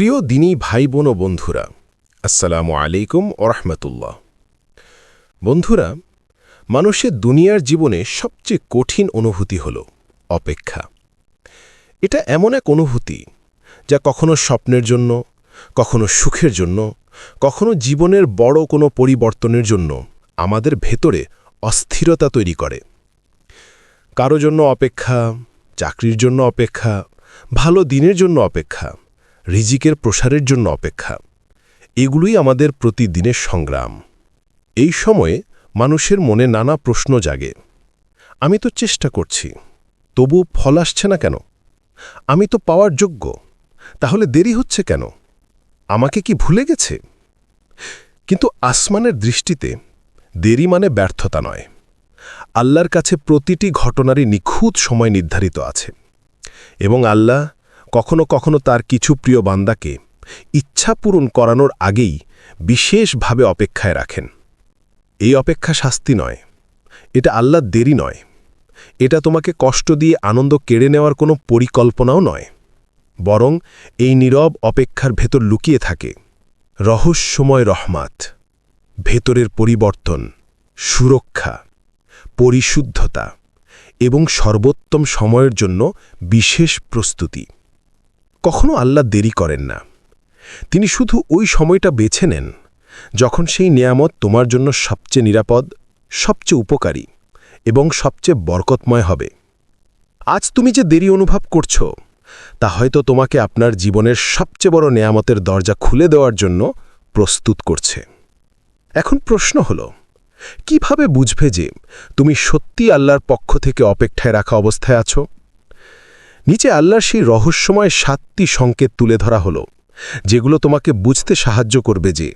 প্রিয় দিনী ভাই বোন ও বন্ধুরা, আসসালামু আলাইকুম ওরহমতুল্লাহ বন্ধুরা, মানুষের দুনিয়ার জীবনে সবচেয়ে কঠিন অনুভূতি হল অপেক্ষা। এটা এমন এক অনুভূতি যা কখনো স্বপ্নের জন্য, কখনো সুখের জন্য, কখনো জীবনের বড় কোনো পরিবর্তনের জন্য আমাদের ভেতরে অস্থিরতা তৈরি করে। কারও জন্য অপেক্ষা, চাকরির জন্য অপেক্ষা, ভালো দিনের জন্য অপেক্ষা রিজিকের প্রসারের জন্য অপেক্ষা। এগুলোই আমাদের প্রতিদিনের সংগ্রাম। এই সময়ে মানুষের মনে নানা প্রশ্ন জাগে। আমি তো চেষ্টা করছি তবু ফল আসছে না কেন? আমি তো পাওয়ার যোগ্য, তাহলে দেরি হচ্ছে কেন? আমাকে কি ভুলে গেছে? কিন্তু আসমানের দৃষ্টিতে দেরি মানে ব্যর্থতা নয়। আল্লাহর কাছে প্রতিটি ঘটনারই নিখুঁত সময় নির্ধারিত আছে। এবং আল্লাহ কখনো কখনো তার কিছু প্রিয় বান্দাকে ইচ্ছা পূরণ করানোর আগেই বিশেষভাবে অপেক্ষায় রাখেন। এই অপেক্ষা শাস্তি নয়। এটা আল্লাহ দেরি নয়। এটা তোমাকে কষ্ট দিয়ে আনন্দ কেড়ে নেওয়ার কোনো পরিকল্পনাও নয়। বরং এই নীরব অপেক্ষার ভেতর লুকিয়ে থাকে রহস্যময় রহমাত, ভেতরের পরিবর্তন, সুরক্ষা, পরিশুদ্ধতা এবং সর্বোত্তম সময়ের জন্য বিশেষ প্রস্তুতি। কখনো আল্লাহ দেরি করেন না। তিনি শুধু ওই সময়টা বেছে নেন, যখন সেই নিয়ামত তোমার জন্য সবচেয়ে নিরাপদ, সবচেয়ে উপকারী এবং সবচেয়ে বরকতময় হবে। আজ তুমি যে দেরি অনুভব করছ, তা হয়তো তোমাকে আপনার জীবনের সবচেয়ে বড় নেয়ামতের দরজা খুলে দেওয়ার জন্য প্রস্তুত করছে। এখন প্রশ্ন হল, কীভাবে বুঝবে যে তুমি সত্যি আল্লাহর পক্ষ থেকে অপেক্ষায় রাখা অবস্থায় আছো? নিচে আল্লাহর সেই রহস্যময় সাতটি সংকেত তুলে ধরা হল, যেগুলো তোমাকে বুঝতে সাহায্য করবে যে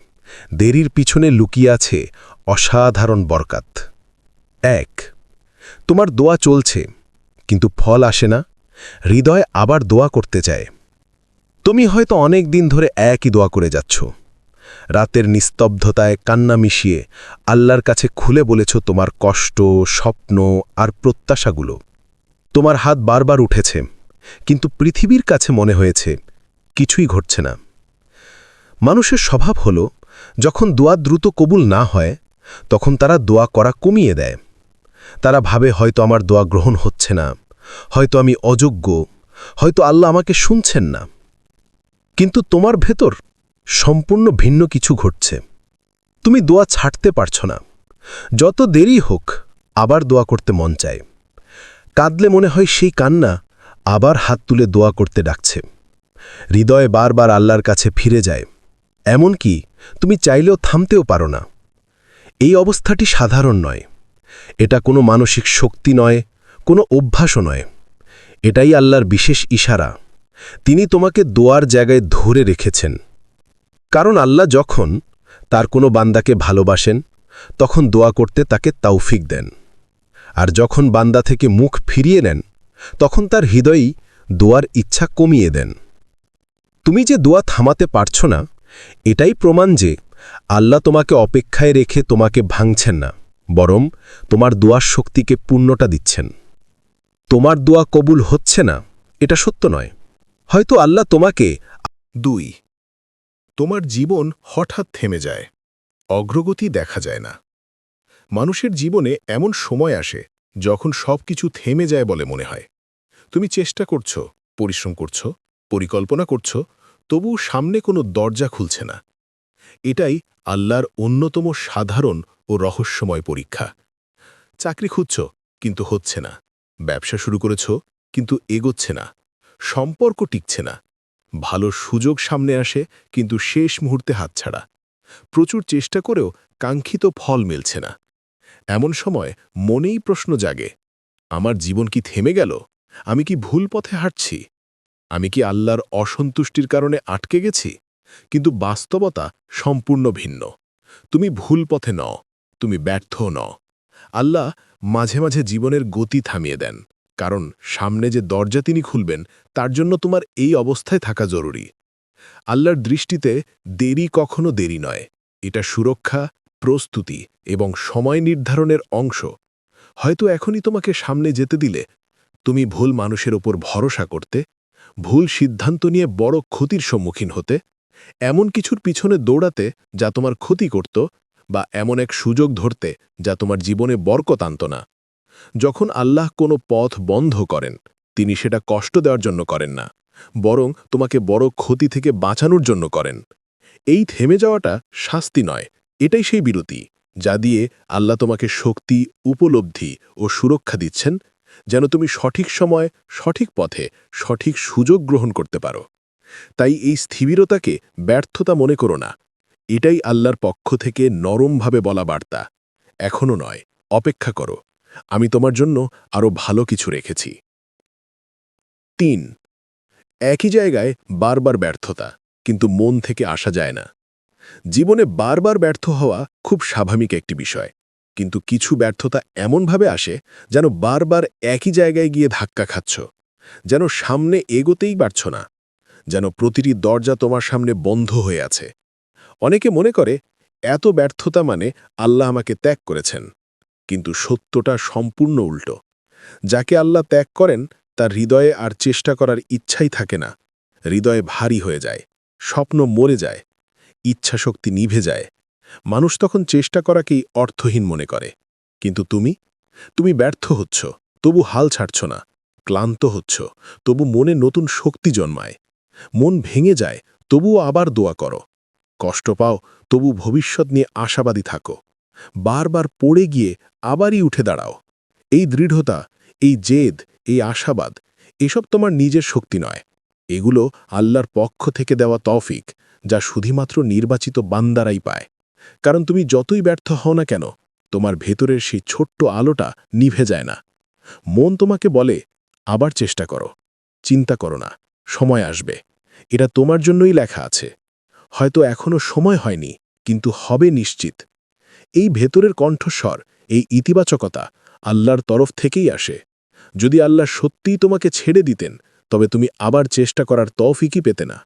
দেরির পিছনে লুকিয়ে আছে অসাধারণ বরকাত। এক, তোমার দোয়া চলছে, কিন্তু ফল আসে না, হৃদয় আবার দোয়া করতে চায়। তুমি হয়তো অনেক দিন ধরে একই দোয়া করে যাচ্ছ। রাতের নিস্তব্ধতায় কান্না মিশিয়ে আল্লাহর কাছে খুলে বলেছ তোমার কষ্ট, স্বপ্ন আর প্রত্যাশাগুলো। তোমার হাত বারবার উঠেছে। কিন্তু পৃথিবীর কাছে মনে হয়েছে, কিছুই ঘটছে না। মানুষের স্বভাব হল, যখন দোয়া দ্রুত কবুল না হয়, তখন তারা দোয়া করা কমিয়ে দেয়। তারা ভাবে, হয়তো আমার দোয়া গ্রহণ হচ্ছে না, হয়তো আমি অযোগ্য, হয়তো আল্লাহ আমাকে শুনছেন না। কিন্তু তোমার ভেতর সম্পূর্ণ ভিন্ন কিছু ঘটছে। তুমি দোয়া ছাড়তে পারছ না। যত দেরি হোক, আবার দোয়া করতে মন চায়। কাঁদলে মনে হয় সেই কান্না আবার হাত তুলে দোয়া করতে ডাকছে। হৃদয়ে বারবার আল্লাহর কাছে ফিরে যায়। এমনকি তুমি চাইলেও থামতেও পারো না। এই অবস্থাটি সাধারণ নয়। এটা কোনো মানসিক শক্তি নয়, কোনো অভ্যাসও নয়। এটাই আল্লাহর বিশেষ ইশারা। তিনি তোমাকে দোয়ার জায়গায় ধরে রেখেছেন। কারণ আল্লাহ যখন তার কোনো বান্দাকে ভালোবাসেন, তখন দোয়া করতে তাকে তাওফিক দেন। আর যখন বান্দা থেকে মুখ ফিরিয়ে নেন তখন তার হৃদয়ই দোয়ার ইচ্ছা কমিয়ে দেন। তুমি যে দোয়া থামাতে পারছ না, এটাই প্রমাণ যে আল্লাহ তোমাকে অপেক্ষায় রেখে তোমাকে ভাঙছেন না, বরং তোমার দোয়ার শক্তিকে পূর্ণটা দিচ্ছেন। তোমার দোয়া কবুল হচ্ছে না, এটা সত্য নয়। হয়তো আল্লাহ তোমাকে দুই, তোমার জীবন হঠাৎ থেমে যায়, অগ্রগতি দেখা যায় না। মানুষের জীবনে এমন সময় আসে যখন সব কিছু থেমে যায় বলে মনে হয়। তুমি চেষ্টা করছ, পরিশ্রম করছ, পরিকল্পনা করছ, তবু সামনে কোনো দরজা খুলছে না। এটাই আল্লাহর অন্যতম সাধারণ ও রহস্যময় পরীক্ষা। চাকরি খুঁজছ, কিন্তু হচ্ছে না। ব্যবসা শুরু করেছ, কিন্তু এগোচ্ছে না। সম্পর্ক টিকছে না। ভালো সুযোগ সামনে আসে, কিন্তু শেষ মুহূর্তে হাতছাড়া। প্রচুর চেষ্টা করেও কাঙ্ক্ষিত ফল মিলছে না। এমন সময় মনেই প্রশ্ন জাগে, আমার জীবন কি থেমে গেল? আমি কি ভুল পথে হাঁটছি? আমি কি আল্লাহর অসন্তুষ্টির কারণে আটকে গেছি? কিন্তু বাস্তবতা সম্পূর্ণ ভিন্ন। তুমি ভুল পথে ন তুমি ব্যর্থ ন আল্লাহ মাঝে মাঝে জীবনের গতি থামিয়ে দেন, কারণ সামনে যে দরজা তিনি খুলবেন, তার জন্য তোমার এই অবস্থায় থাকা জরুরি। আল্লাহর দৃষ্টিতে দেরি কখনো দেরি নয়। এটা সুরক্ষা, প্রস্তুতি এবং সময় নির্ধারণের অংশ। হয়তো এখনই তোমাকে সামনে যেতে দিলে তুমি ভুল মানুষের ওপর ভরসা করতে, ভুল সিদ্ধান্ত নিয়ে বড় ক্ষতির সম্মুখীন হতে, এমন কিছুর পিছনে দৌড়াতে যা তোমার ক্ষতি করত বা এমন এক সুযোগ ধরতে যা তোমার জীবনে বরকত আনত না। যখন আল্লাহ কোনো পথ বন্ধ করেন, তিনি সেটা কষ্ট দেওয়ার জন্য করেন না, বরং তোমাকে বড় ক্ষতি থেকে বাঁচানোর জন্য করেন। এই থেমে যাওয়াটা শাস্তি নয়, এটাই সেই বিরতি, যা দিয়ে আল্লাহ তোমাকে শক্তি, উপলব্ধি ও সুরক্ষা দিচ্ছেন যেন তুমি সঠিক সময়, সঠিক পথে, সঠিক সুযোগ গ্রহণ করতে পারো। তাই এই স্থিবিরতাকে ব্যর্থতা মনে করো না। এটাই আল্লাহর পক্ষ থেকে নরমভাবে বলা বার্তা। এখনও নয়, অপেক্ষা করো। আমি তোমার জন্য আরও ভালো কিছু রেখেছি। তিন, একই জায়গায় বারবার ব্যর্থতা, কিন্তু মন থেকে আসা যায় না। জীবনে বারবার ব্যর্থ হওয়া খুব স্বাভাবিক একটি বিষয়। কিন্তু কিছু ব্যর্থতা এমনভাবে আসে যেন বারবার একই জায়গায় গিয়ে ধাক্কা খাচ্ছ, যেন সামনে এগোতেই পারছ না, যেন প্রতিটি দরজা তোমার সামনে বন্ধ হয়ে আছে। অনেকে মনে করে, এত ব্যর্থতা মানে আল্লাহ আমাকে ত্যাগ করেছেন। কিন্তু সত্যটা সম্পূর্ণ উল্টো। যাকে আল্লাহ ত্যাগ করেন, তার হৃদয়ে আর চেষ্টা করার ইচ্ছাই থাকে না। হৃদয়ে ভারী হয়ে যায়, স্বপ্ন মরে যায়, ইচ্ছাশক্তি নিভে যায়। মানুষ তখন চেষ্টা করাকেই অর্থহীন মনে করে। কিন্তু তুমি? তুমি ব্যর্থ হচ্ছ, তবু হাল ছাড়ছ না, ক্লান্ত হচ্ছ, তবু মনে নতুন শক্তি জন্মায়। মন ভেঙে যায়, তবুও আবার দোয়া করো। কষ্ট পাও, তবু ভবিষ্যৎ নিয়ে আশাবাদী থাকো। বারবার পড়ে গিয়ে আবারই উঠে দাঁড়াও। এই দৃঢ়তা, এই জেদ, এই আশাবাদ, এসব তোমার নিজের শক্তি নয়। এগুলো আল্লাহর পক্ষ থেকে দেওয়া তৌফিক, যা শুধুমাত্র নির্বাচিত বান্দারাই পায়। কারণ তুমি যতই ব্যর্থ হও না কেন, তোমার ভেতরের সেই ছোট্ট আলোটা নিভে যায় না। মন তোমাকে বলে, আবার চেষ্টা করো। চিন্তা করো না। সময় আসবে। এটা তোমার জন্যই লেখা আছে। হয়তো এখনও সময় হয়নি, কিন্তু হবে নিশ্চিত। এই ভেতরের কণ্ঠস্বর, এই ইতিবাচকতা আল্লাহর তরফ থেকেই আসে। যদি আল্লাহ সত্যিই তোমাকে ছেড়ে দিতেন, তবে তুমি আবার চেষ্টা করার তৌফিকই পেতে না।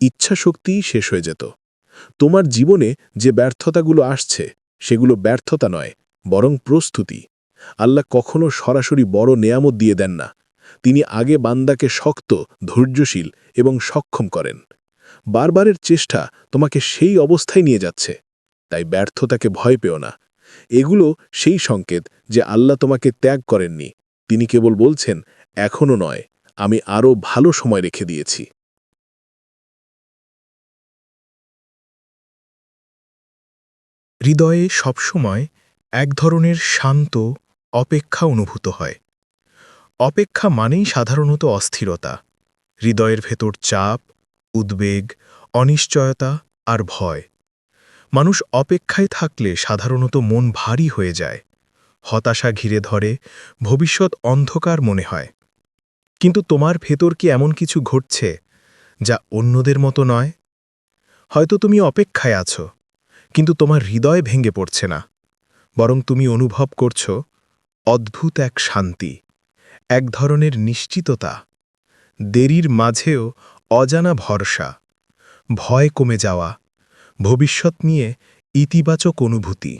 ইচ্ছা শক্তিই শেষ হয়ে যেত। তোমার জীবনে যে ব্যর্থতাগুলো আসছে, সেগুলো ব্যর্থতা নয়, বরং প্রস্তুতি। আল্লাহ কখনো সরাসরি বড় নেয়ামত দিয়ে দেন না। তিনি আগে বান্দাকে শক্ত, ধৈর্যশীল এবং সক্ষম করেন। বারবারের চেষ্টা তোমাকে সেই অবস্থায় নিয়ে যাচ্ছে। তাই ব্যর্থতাকে ভয় পেও না। এগুলো সেই সংকেত যে আল্লাহ তোমাকে ত্যাগ করেননি। তিনি কেবল বলছেন এখনও নয়, আমি আরও ভালো সময় রেখে দিয়েছি। হৃদয়ে সবসময় এক ধরনের শান্ত অপেক্ষা অনুভূত হয়। অপেক্ষা মানেই সাধারণত অস্থিরতা, হৃদয়ের ভেতর চাপ, উদ্বেগ, অনিশ্চয়তা আর ভয়। মানুষ অপেক্ষায় থাকলে সাধারণত মন ভারী হয়ে যায়, হতাশা ঘিরে ধরে, ভবিষ্যৎ অন্ধকার মনে হয়। কিন্তু তোমার ভেতর কি এমন কিছু ঘটছে যা অন্যদের মতো নয়? হয়তো তুমি অপেক্ষায় আছো। কিন্তু তোমার হৃদয় ভেঙে পড়ছে না। বরং তুমি অনুভব করছ অদ্ভুত এক শান্তি, এক ধরনের নিশ্চিততা। দেরির মাঝেও অজানা ভরসা, ভয় কমে যাওয়া, ভবিষ্যৎ নিয়ে ইতিবাচক অনুভূতি।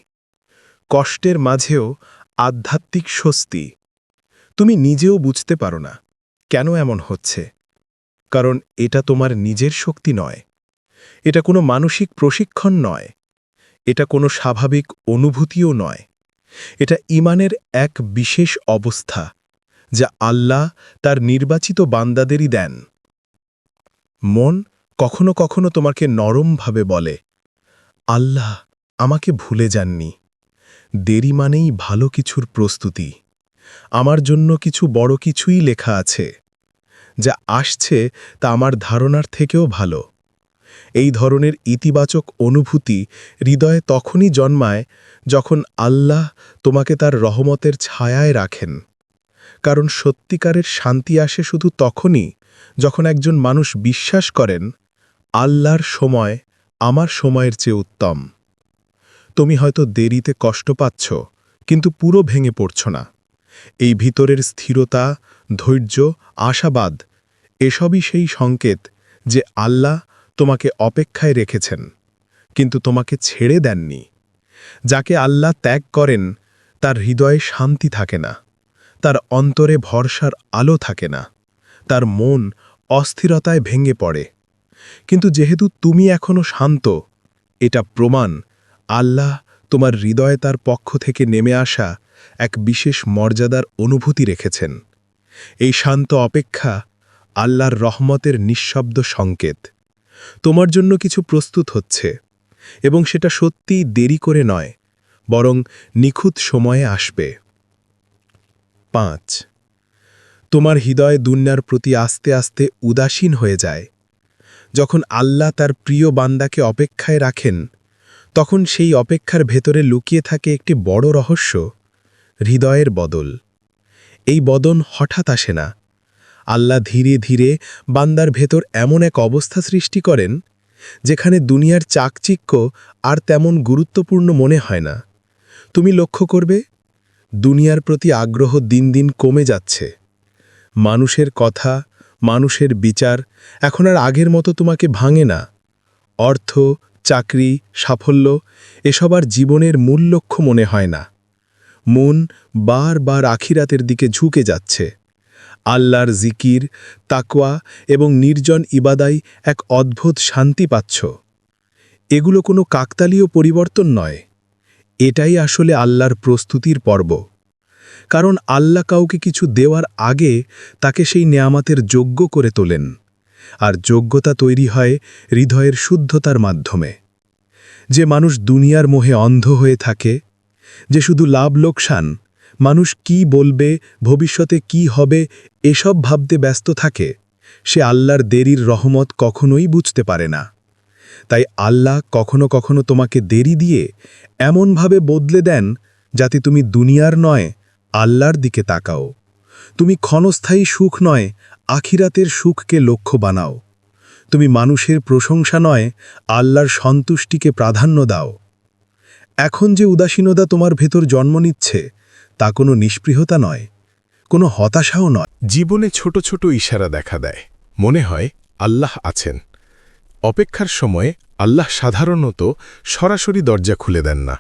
কষ্টের মাঝেও আধ্যাত্মিক স্বস্তি। তুমি নিজেও বুঝতে পারো না কেন এমন হচ্ছে। কারণ এটা তোমার নিজের শক্তি নয়। এটা কোনো মানসিক প্রশিক্ষণ নয়। এটা কোনো স্বাভাবিক অনুভূতিও নয়। এটা ইমানের এক বিশেষ অবস্থা, যা আল্লাহ তার নির্বাচিত বান্দাদেরই দেন। মন কখনো কখনো তোমাকে নরমভাবে বলে, আল্লাহ, আমাকে ভুলে যাননি। দেরি মানেই ভালো কিছুর প্রস্তুতি। আমার জন্য কিছু বড় কিছুই লেখা আছে, যা আসছে তা আমার ধারণার থেকেও ভালো। এই ধরনের ইতিবাচক অনুভূতি হৃদয়ে তখনই জন্মায় যখন আল্লাহ তোমাকে তার রহমতের ছায়ায় রাখেন। কারণ সত্যিকারের শান্তি আসে শুধু তখনই যখন একজন মানুষ বিশ্বাস করেন, আল্লাহর সময় আমার সময়ের চেয়ে উত্তম। তুমি হয়তো দেরিতে কষ্ট পাচ্ছ, কিন্তু পুরো ভেঙে পড়ছ না। এই ভিতরের স্থিরতা, ধৈর্য, আশাবাদ, এসবই সেই সংকেত যে আল্লাহ তোমাকে অপেক্ষায় রেখেছেন, কিন্তু তোমাকে ছেড়ে দেননি। যাকে আল্লাহ ত্যাগ করেন, তার হৃদয়ে শান্তি থাকে না, তার অন্তরে ভরসার আলো থাকে না, তার মন অস্থিরতায় ভেঙে পড়ে। কিন্তু যেহেতু তুমি এখনও শান্ত, এটা প্রমাণ আল্লাহ তোমার হৃদয়ে তার পক্ষ থেকে নেমে আসা এক বিশেষ মর্যাদার অনুভূতি রেখেছেন। এই শান্ত অপেক্ষা আল্লাহর রহমতের নিঃশব্দ সংকেত। তোমার জন্য কিছু প্রস্তুত হচ্ছে, এবং সেটা সত্যিই দেরি করে নয়, বরং নিখুঁত সময়ে আসবে। পাঁচ, তোমার হৃদয় দুনিয়ার প্রতি আস্তে আস্তে উদাসীন হয়ে যায়। যখন আল্লাহ তার প্রিয় বান্দাকে অপেক্ষায় রাখেন, তখন সেই অপেক্ষার ভেতরে লুকিয়ে থাকে একটি বড় রহস্য, হৃদয়ের বদল। এই বদন হঠাৎ আসে না আল্লাহ ধীরে ধীরে বান্দার ভেতর এমন এক অবস্থা সৃষ্টি করেন, যেখানে দুনিয়ার চাকচিক্য আর তেমন গুরুত্বপূর্ণ মনে হয় না। তুমি লক্ষ্য করবে, দুনিয়ার প্রতি আগ্রহ দিন দিন কমে যাচ্ছে। মানুষের কথা, মানুষের বিচার এখন আর আগের মতো তোমাকে ভাঙে না। অর্থ, চাকরি, সাফল্য এসব আর জীবনের মূল লক্ষ্য মনে হয় না। মন বারবার আখিরাতের দিকে ঝুঁকে যাচ্ছে। আল্লাহর জিকির, তাকওয়া এবং নির্জন ইবাদাই এক অদ্ভুত শান্তি পাচ্ছ। এগুলো কোনো কাকতালীয় পরিবর্তন নয়। এটাই আসলে আল্লাহর প্রস্তুতির পর্ব। কারণ আল্লাহ কাউকে কিছু দেওয়ার আগে তাকে সেই নেয়ামাতের যোগ্য করে তোলেন। আর যোগ্যতা তৈরি হয় হৃদয়ের শুদ্ধতার মাধ্যমে। যে মানুষ দুনিয়ার মোহে অন্ধ হয়ে থাকে, যে শুধু লাভ লোকসান মানুষ কি বলবে, ভবিষ্যতে কি হবে, এসব ভাবতে ব্যস্ত থাকে। সে আল্লাহর দেরির রহমত কখনোই বুঝতে পারে না। তাই আল্লাহ কখনো কখনো তোমাকে দেরি দিয়ে এমনভাবে বদলে দেন যাতে তুমি দুনিয়ার নয়, আল্লাহর দিকে তাকাও। তুমি ক্ষণস্থায়ী সুখ নয়, আখিরাতের সুখকে লক্ষ্য বানাও। তুমি মানুষের প্রশংসা নয়, আল্লাহর সন্তুষ্টিকে প্রাধান্য দাও। এখন যে উদাসীনতা তোমার ভেতর জন্ম নিচ্ছে তা কোনো নিষ্পৃহতা নয়, কোনো হতাশাও নয়। জীবনে ছোট ছোট ইশারা দেখা দেয়। মনে হয় আল্লাহ আছেন। অপেক্ষার সময় আল্লাহ সাধারণত সরাসরি দরজা খুলে দেন না।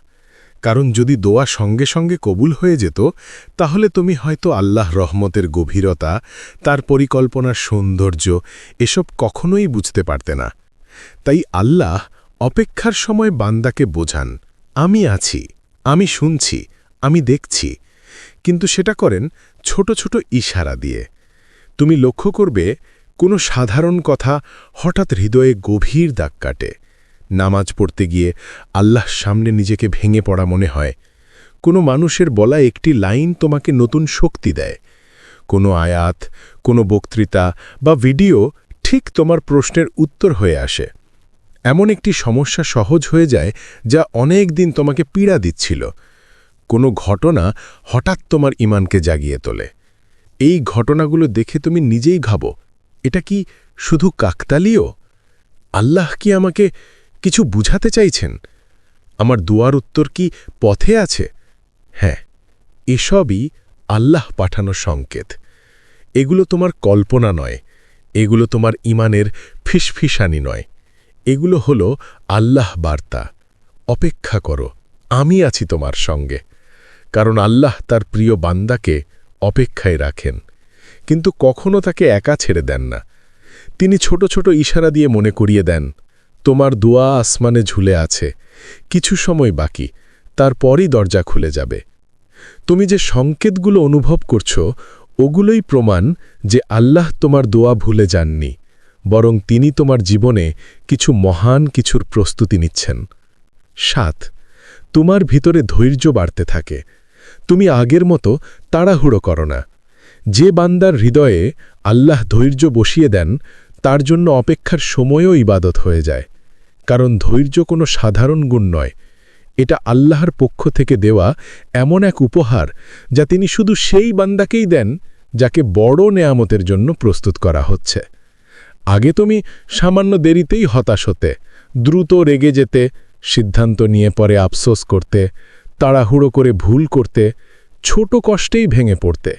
কারণ যদি দোয়া সঙ্গে সঙ্গে কবুল হয়ে যেত, তাহলে তুমি হয়তো আল্লাহ রহমতের গভীরতা, তার পরিকল্পনার সৌন্দর্য এসব কখনোই বুঝতে পারতে না। তাই আল্লাহ অপেক্ষার সময় বান্দাকে বোঝান, আমি আছি, আমি শুনছি, আমি দেখছি কিন্তু সেটা করেন ছোট ছোট ইশারা দিয়ে। তুমি লক্ষ্য করবে, কোনো সাধারণ কথা হঠাৎ হৃদয়ে গভীর দাগ কাটে। নামাজ পড়তে গিয়ে আল্লাহ সামনে নিজেকে ভেঙে পড়া মনে হয়। কোনো মানুষের বলা একটি লাইন তোমাকে নতুন শক্তি দেয়। কোনো আয়াত, কোনো বক্তৃতা বা ভিডিও ঠিক তোমার প্রশ্নের উত্তর হয়ে আসে। এমন একটি সমস্যা সহজ হয়ে যায় যা অনেক দিন তোমাকে পীড়া দিচ্ছিল। কোনো ঘটনা হঠাৎ তোমার ইমানকে জাগিয়ে তোলে। এই ঘটনাগুলো দেখে তুমি নিজেই ভাবো, এটা কি শুধু কাকতালীয়? আল্লাহ কি আমাকে কিছু বুঝাতে চাইছেন? আমার দুয়ার উত্তর কি পথে আছে? হ্যাঁ এসবই আল্লাহ পাঠানো সংকেত। এগুলো তোমার কল্পনা নয়, এগুলো তোমার ইমানের ফিসফিসানি নয়। এগুলো হলো আল্লাহ বার্তা, অপেক্ষা করো, আমি আছি তোমার সঙ্গে। কারণ আল্লাহ তার প্রিয় বান্দাকে অপেক্ষায় রাখেন। কিন্তু কখনো তাকে একা ছেড়ে দেন না। তিনি ছোট ছোট ইশারা দিয়ে মনে করিয়ে দেন, তোমার দোয়া আসমানে ঝুলে আছে, কিছু সময় বাকি, তারপরই দরজা খুলে যাবে। তুমি যে সংকেতগুলো অনুভব করছ, ওগুলোই প্রমাণ যে আল্লাহ তোমার দোয়া ভুলে যাননি, বরং তিনি তোমার জীবনে কিছু মহান কিছুর প্রস্তুতি নিচ্ছেন। সাত, তোমার ভিতরে ধৈর্য বাড়তে থাকে তুমি আগের মতো তাড়াহুড়ো করো না। যে বান্দার হৃদয়ে আল্লাহ ধৈর্য বসিয়ে দেন, তার জন্য অপেক্ষার সময়ও ইবাদত হয়ে যায়। কারণ ধৈর্য কোনো সাধারণ গুণ নয়। এটা আল্লাহর পক্ষ থেকে দেওয়া এমন এক উপহার যা তিনি শুধু সেই বান্দাকেই দেন, যাকে বড় নেয়ামতের জন্য প্রস্তুত করা হচ্ছে। আগে তুমি সামান্য দেরিতেই হতাশ হতে, দ্রুত রেগে যেতে, সিদ্ধান্ত নিয়ে পরে আফসোস করতে তাড়াহুড়ো করে ভুল করতে, ছোট কষ্টেই ভেঙে পড়তে।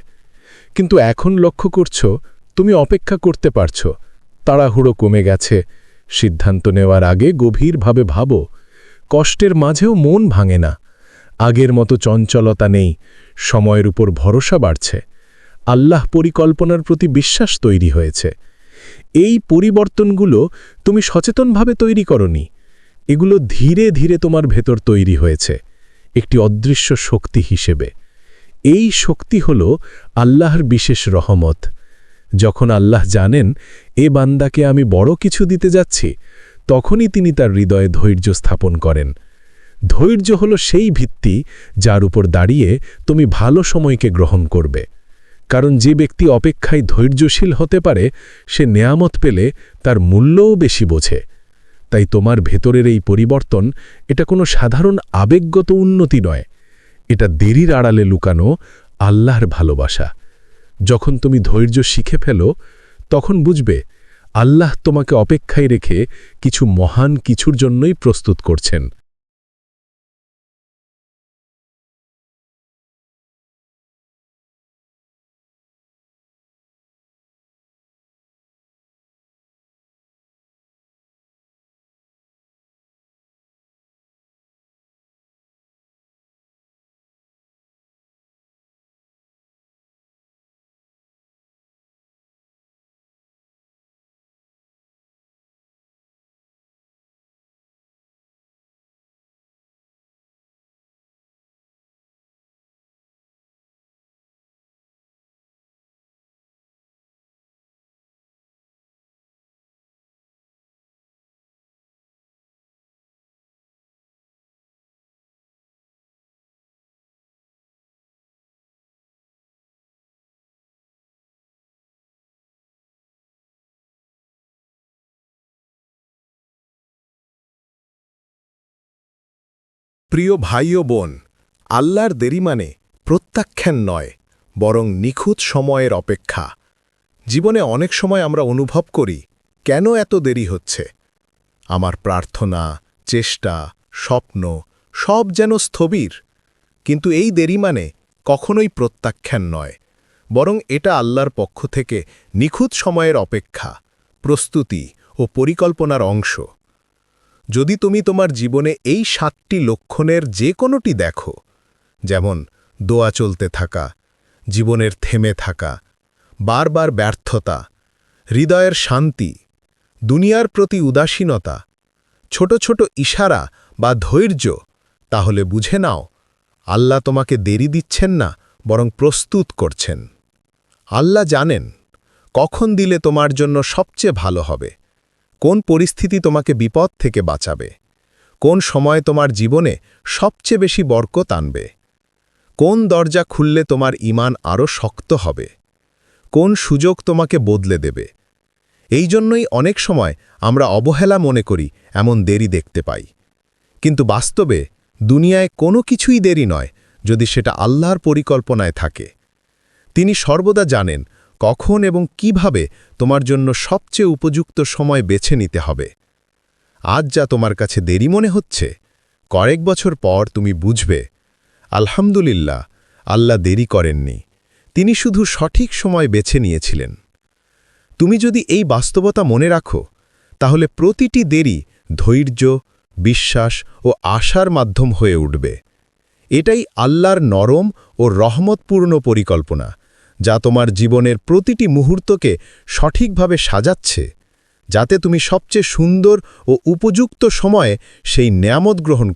কিন্তু এখন লক্ষ্য করছ, তুমি অপেক্ষা করতে পারছ। তাড়াহুড়ো কমে গেছে, সিদ্ধান্ত নেওয়ার আগে গভীরভাবে ভাবো, কষ্টের মাঝেও মন ভাঙে না। আগের মতো চঞ্চলতা নেই, সময়ের উপর ভরসা বাড়ছে। আল্লাহ পরিকল্পনার প্রতি বিশ্বাস তৈরি হয়েছে। এই পরিবর্তনগুলো তুমি সচেতনভাবে তৈরি করনি। এগুলো ধীরে ধীরে তোমার ভেতর তৈরি হয়েছে। একটি অদৃশ্য শক্তি হিসেবে। এই শক্তি হল আল্লাহর বিশেষ রহমত। যখন আল্লাহ জানেন, এ বান্দাকে আমি বড় কিছু দিতে যাচ্ছি তখনই তিনি তার হৃদয়ে ধৈর্য স্থাপন করেন। ধৈর্য হল সেই ভিত্তি যার উপর দাঁড়িয়ে তুমি ভালো সময়কে গ্রহণ করবে। কারণ যে ব্যক্তি অপেক্ষায় ধৈর্যশীল হতে পারে, সে নেয়ামত পেলে তার মূল্যও বেশি বোঝে। তাই তোমার ভেতরের এই পরিবর্তন, এটা কোনো সাধারণ আবেগগত উন্নতি নয়। এটা দেরির আড়ালে লুকানো আল্লাহর ভালোবাসা। যখন তুমি ধৈর্য শিখে ফেল, তখন বুঝবে আল্লাহ তোমাকে অপেক্ষায় রেখে কিছু মহান কিছুর জন্যই প্রস্তুত করছেন। প্রিয় ভাই ও বোন, আল্লাহর দেরি মানে প্রত্যাখ্যান নয়, বরং নিখুঁত সময়ের অপেক্ষা। জীবনে অনেক সময় আমরা অনুভব করি, কেন এত দেরি হচ্ছে? আমার প্রার্থনা, চেষ্টা, স্বপ্ন সব যেন স্থবির, কিন্তু এই দেরি মানে কখনোই প্রত্যাখ্যান নয়, বরং এটা আল্লাহর পক্ষ থেকে নিখুঁত সময়ের অপেক্ষা, প্রস্তুতি ও পরিকল্পনার অংশ। যদি তুমি তোমার জীবনে এই সাতটি লক্ষণের যে কোনোটি দেখো, যেমন দোয়া চলতে থাকা, জীবনের থেমে থাকা, বারবার ব্যর্থতা, হৃদয়ের শান্তি, দুনিয়ার প্রতি উদাসীনতা, ছোট ছোট ইশারা বা ধৈর্য, তাহলে বুঝে নাও, আল্লাহ তোমাকে দেরি দিচ্ছেন না, বরং প্রস্তুত করছেন। আল্লাহ জানেন কখন দিলে তোমার জন্য সবচেয়ে ভালো হবে। কোন পরিস্থিতি তোমাকে বিপদ থেকে বাঁচাবে? কোন সময় তোমার জীবনে সবচেয়ে বেশি বরকত আনবে? কোন দরজা খুললে তোমার ইমান আরও শক্ত হবে? কোন সুযোগ তোমাকে বদলে দেবে? এই জন্যই অনেক সময় আমরা অবহেলা মনে করি, এমন দেরি দেখতে পাই। কিন্তু বাস্তবে দুনিয়ায় কোনো কিছুই দেরি নয় যদি সেটা আল্লাহর পরিকল্পনায় থাকে। তিনি সর্বদা জানেন কখন এবং কীভাবে তোমার জন্য সবচেয়ে উপযুক্ত সময় বেছে নিতে হবে? আজ যা তোমার কাছে দেরি মনে হচ্ছে, কয়েক বছর পর তুমি বুঝবে। আলহামদুলিল্লাহ, আল্লাহ দেরি করেননি। তিনি শুধু সঠিক সময় বেছে নিয়েছিলেন। তুমি যদি এই বাস্তবতা মনে রাখো, তাহলে প্রতিটি দেরি ধৈর্য, বিশ্বাস ও আশার মাধ্যম হয়ে উঠবে। এটাই আল্লাহর নরম ও রহমতপূর্ণ পরিকল্পনা। যা তোমার জীবনের প্রতিটি মুহূর্তকে সঠিকভাবে সাজাচ্ছে, যাতে তুমি সবচেয়ে সুন্দর ও উপযুক্ত সময়ে সেই নিয়ামত গ্রহণ